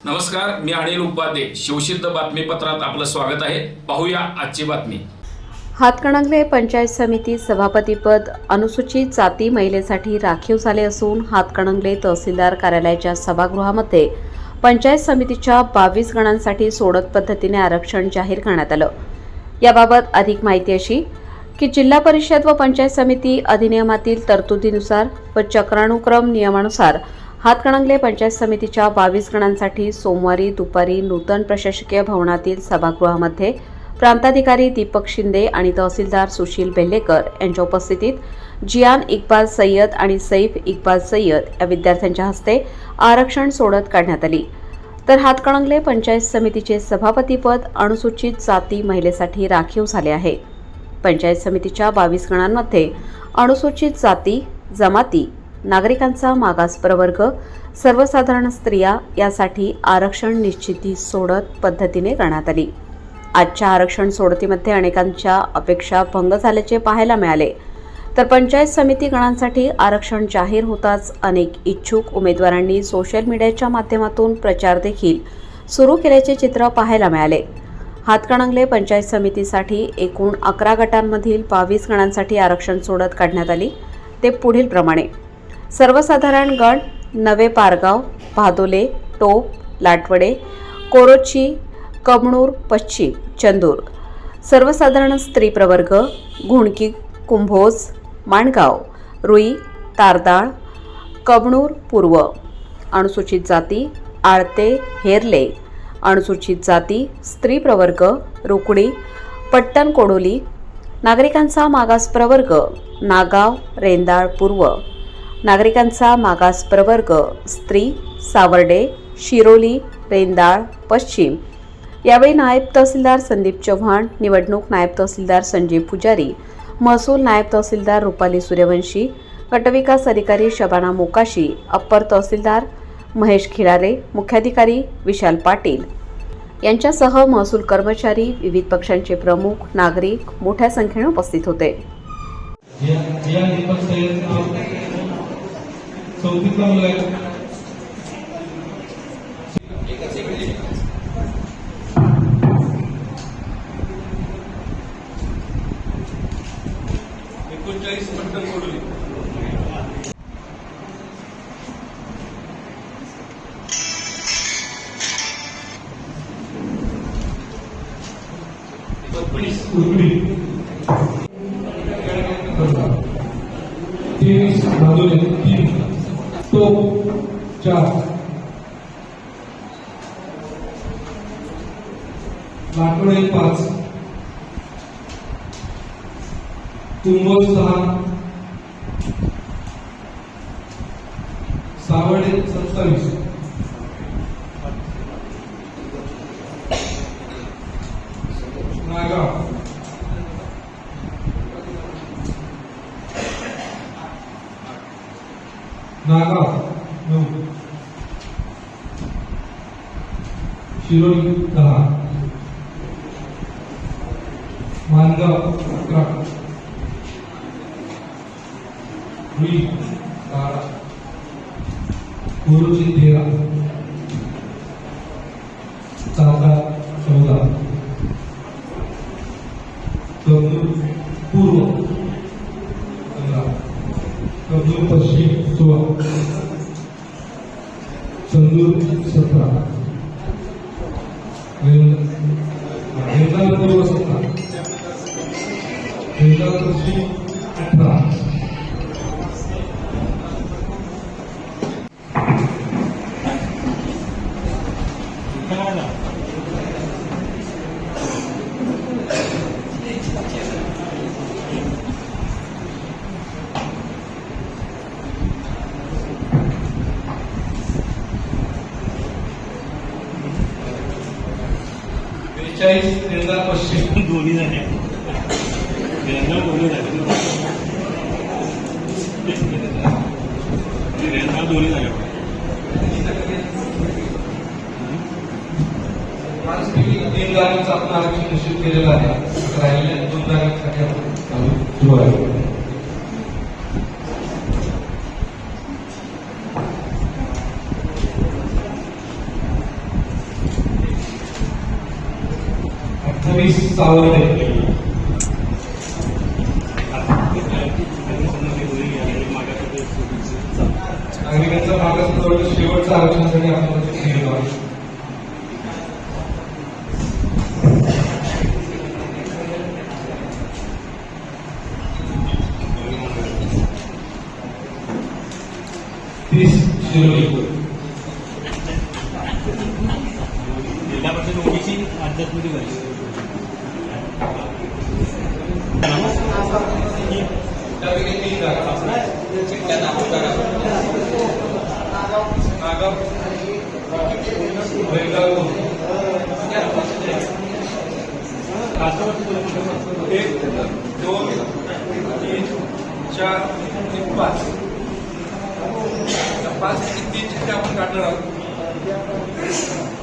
नमस्कार मी अनिल उपाध्ये. शिवसिद्ध बातमीपत्रात आपलं स्वागत आहे. पाहूया आजची बातमी. हातकणंगले पंचायत समिती सभापतीपद अनुसूचित जाती महिलेसाठी राखीव झाले असून हातकणंगले तहसीलदार कार्यालयाच्या सभागृहामध्ये पंचायत समितीच्या बावीस गणांसाठी सोडत पद्धतीने आरक्षण जाहीर करण्यात आलं. याबाबत अधिक माहिती अशी की जिल्हा परिषद व पंचायत समिती अधिनियमातील तरतुदीनुसार व चक्रानुक्रम नियमानुसार हातकणंगले पंचायत समितीच्या बावीस गणांसाठी सोमवारी दुपारी नूतन प्रशासकीय भवनातील सभागृहामध्ये प्रांताधिकारी दीपक शिंदे आणि तहसीलदार सुशील बेल्लेकर यांच्या उपस्थितीत जियान इक्बाल सय्यद आणि सैफ इक्बाल सय्यद या विद्यार्थ्यांच्या हस्ते आरक्षण सोडत काढण्यात आली. तर हातकणंगले पंचायत समितीचे सभापतीपद अनुसूचित जाती महिलेसाठी राखीव झाले आहे. पंचायत समितीच्या बावीस गणांमध्ये अनुसूचित जाती जमाती नागरिकांचा मागास प्रवर्ग सर्वसाधारण स्त्रिया यासाठी आरक्षण निश्चिती सोडत पद्धतीने करण्यात आली. आजच्या आरक्षण सोडतीमध्ये अनेकांच्या अपेक्षा भंग झाल्याचे पाहायला मिळाले. तर पंचायत समिती गणांसाठी आरक्षण जाहीर होताच अनेक इच्छुक उमेदवारांनी सोशल मीडियाच्या माध्यमातून प्रचार देखील सुरू केल्याचे चित्र पाहायला मिळाले. हातकणंगले पंचायत समितीसाठी एकूण अकरा गटांमधील बावीस गणांसाठी आरक्षण सोडत काढण्यात आली. ते पुढील प्रमाणे. सर्वसाधारण गण नवे पारगाव भादोले टोप लाटवडे कोरोची कमणूर पश्चिम चंदूर. सर्वसाधारण स्त्री प्रवर्ग घुणकी कुंभोज माणगाव रुई तारदाळ कबणूर पूर्व. अनुसूचित जाती आळते हेरले. अनुसूचित जाती स्त्री प्रवर्ग रुकडी पट्टण कोडोली नागरिकांचा मागास प्रवर्ग नागाव रेंदाळ पूर्व. नागरिकांचा मागास प्रवर्ग स्त्री सावर्डे शिरोली रेंदाळ पश्चिम. यावेळी नायब तहसीलदार संदीप चव्हाण निवडणूक नायब तहसीलदार संजीव पुजारी महसूल नायब तहसीलदार रुपाली सूर्यवंशी गटविकास अधिकारी शबाना मोकाशी अप्पर तहसीलदार महेश खिरारे मुख्याधिकारी विशाल पाटील. यांच्यासह महसूल कर्मचारी विविध पक्षांचे प्रमुख नागरिक मोठ्या संख्येने उपस्थित होते. या या एकोणीस उरकुडी तेवीस भादोले तीन तो चार लाटोडे पाच. कुंभोज सहा सावडे सत्तावीस नागाव नागाव नऊ शिरोली दहा मानगाव अकरा रुई बारा कोरोची तेरा चांदा चौदा कमनूर पूर्व पंधरा कमनूर पश्चिम सोळा जागेचं आपण आरक्षण निश्चित केलेलं आहे. राहिलेल्या दोन जागांसाठी आपण सुरू आहे. अठ्ठावीस सावरदे नागरिकांचा मागास शेवटच्या आरक्षणासाठी आपण जागा नागम वैगापूर एक दोन तीन चार पाच. पाच तीन चिठ्ठ्या आपण काढणार आहोत.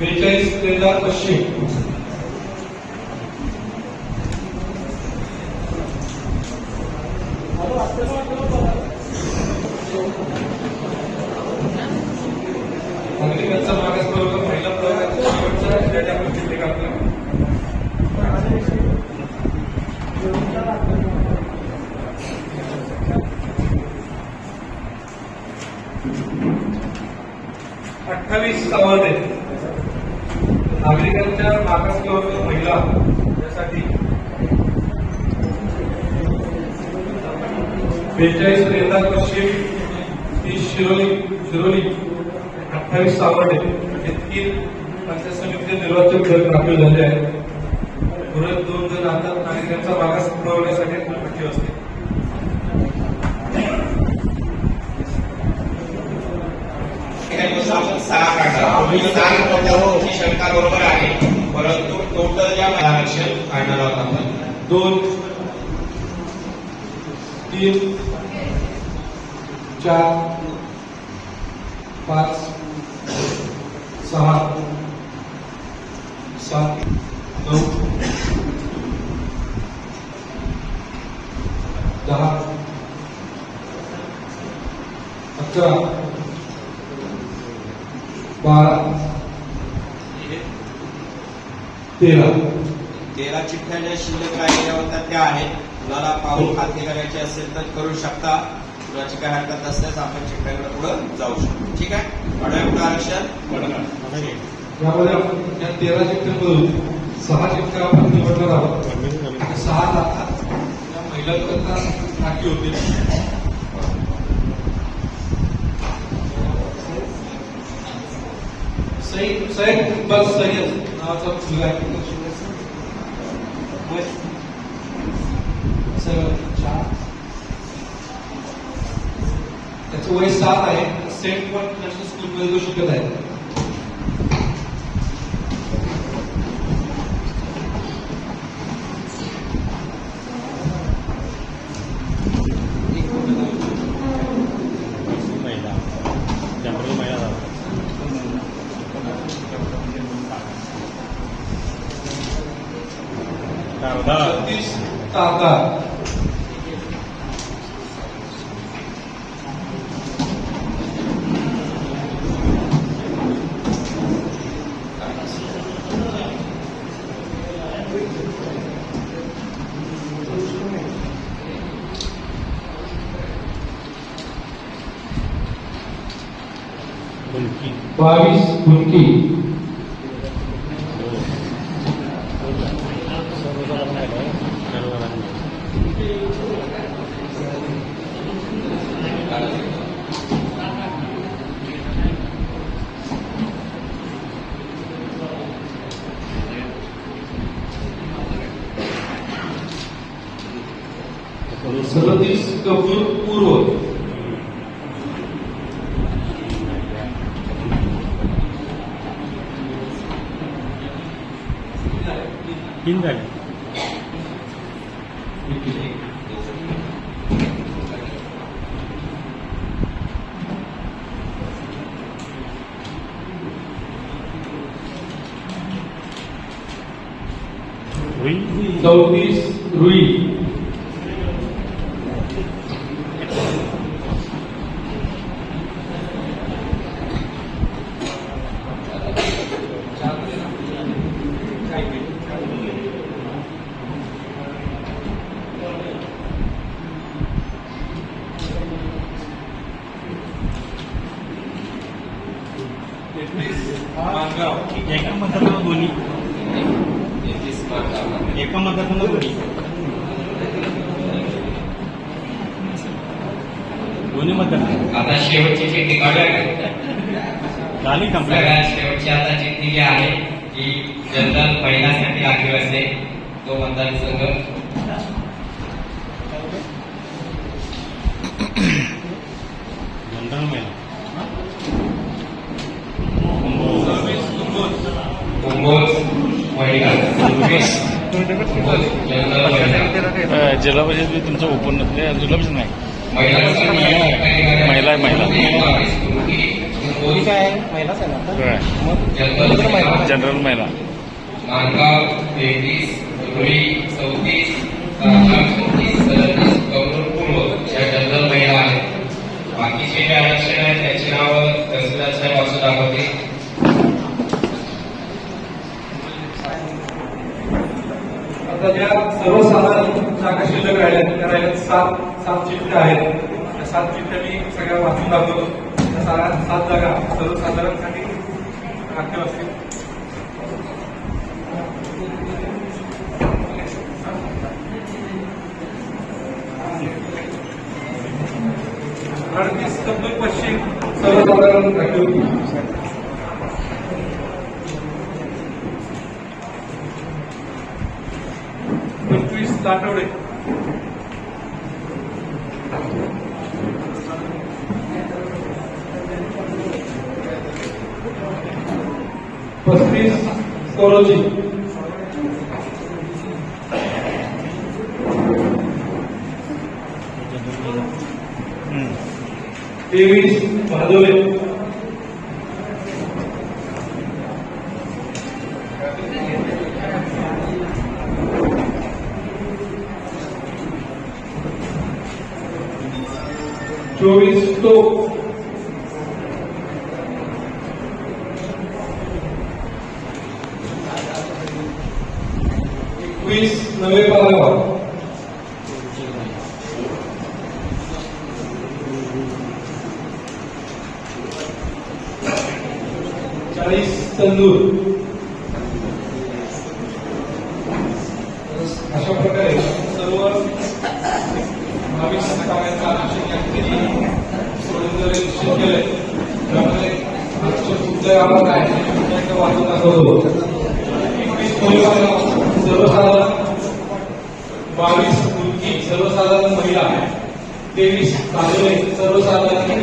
बेचाळीस हजार पश्चिम नागरिकांचा मागास प्रवर्ग महिला प्रवर्गाचा शेवटचा अठ्ठावीस सावंते नागरिकांच्या मागास महिला यासाठी बेचाळीस रेंदार पश्चिम तीस शिरोली शिरोली अठ्ठावीस सावडे हे तीन पंचायत समितीचे निर्वाचन गट दाखल झाले आहेत. परत दोन जण आता नागरिकांचा मागास पुरवण्यासाठी पट्टी असते आपण सहा काढणार सहा पदाची शंका बरोबर आहे परंतु टोटल या आरक्षण काढणार आहोत आपण दोन तीन चार पाच सहा सात नऊ दहा अकरा बारा तेरा. तेरा चिठ्ठ्या ज्या शिल्लक राहिलेल्या होत्या त्या आहेत. कुणाला पाहून खाते करायची असेल तर करू शकता. कुणाची काय हरकत असल्यास आपण चिठ्ठ्याकडे पुढे जाऊ शकतो. ठीक आहे? पुढे आरक्षण. यामध्ये आपण या तेरा चिठ्ठ्यांमधून सहा चिठ्ठ्या आपण निवडणार आहोत. सहा या महिलांकरता राखीव होतील. सईद सईद इक्बाल सय्यद नावाचा मुलगा आहे वय त्याचं वय सात आहे सेंट पॉइंट नॅशनल स्कूलमध्ये तो शिकत आहे महिला त्यामुळे महिला झाला कारदा सतीश ताका कुणकी बावीस कुणकी सदतीस कपूर पूर्व तीन झाले होईल चौतीस रुई एका मतदाराला दोन्ही. एका मतदाराला दोन्ही. दोन्ही मतदार. आता शेवटची चिठ्ठी काढूया. झाली कंप्लेंट शेवटची आता चिठ्ठी जी आहे की जनरल महिलांसाठी राखीव असते. तो मतदारसंघ जनरल महिला. जिल्हा परिषद तुमचं ओपन जिल्हा परिषद नाही महिला आहे, महिला. जनरल जनरल महिला बाकीचे जे आरक्षण आहेत त्याची नावं तहसीलदार साहेब असं दाखवतील आता सर्वसाधारण जागा शिल्लक राहिल्या त्या राहिल्यात सात सात चिठ्ठ्या आहेत त्या सात चिठ्ठ्या मी सगळ्या वाचून दाखवतो त्या सात सात जागा सर्वसाधारणसाठी राखीव असतील अडतीस कब्बल पश्चिम सर्वसाधारण राखीव पंचवीस आठवडे पस्तीस कोरोची तेवीस भादोले चोवीस तो एकवीस नवे पालागाव चाळीस आजच्या पुढच्या काय? वाचून दाखवतो एकवीस सर्वसाधारण बावीस मुलगी सर्वसाधारण महिला तेवीस बाजूने सर्वसाधारण.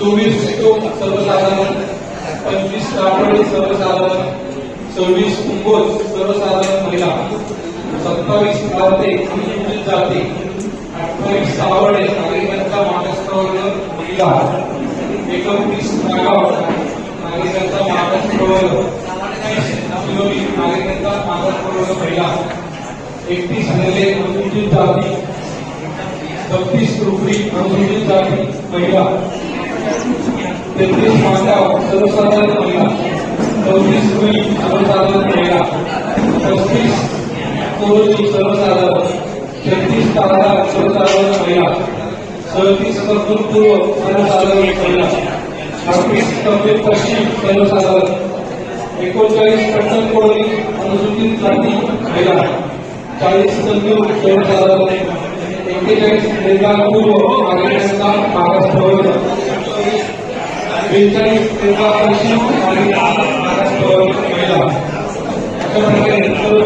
चोवीस तो सर्वसाधारण. पंचवीस कापडे सर्वसाधारण. सव्वीस कुंभोज सर्वसाधारण महिला. सत्तावीस गावते अनुसूचित जाते. अठ्ठावीस सावडे नागरिकांचा मागासप्रवर्ग महिला. एकोणतीस नागाव नागरिकांचा मागास पुरवलं शिरोली नागरिकांचा पुरवलं पहिला. एकतीस नेले अनुसूचित जाती. छत्तीस रुपरी अनुसूचित जाती महिला. तेहतीस मांडाव सर्वसाधारण महिला. चौतीस रुपये सर्वसाधारण महिला. पस्तीस कोरोची सर्वसाधारण. छत्तीस तारा सर्वसाधारण महिला. सदतीस कर्तृत्व सर्वसाधारण महिला. अडतीस तब्येत पश्चिम सर्वसाधारण एकोणचाळीस पट्टण कोळी अनुसूचित जाती महिला चाळीस तंदूर सर्वसाधारण एक्केचाळीस बेंगाल पूर्व नागरिकांचा मागास प्रवर्ग बेचाळीस बेंगाल पश्चिम मागास प्रवर्ग महिला अशा प्रकारे सर्व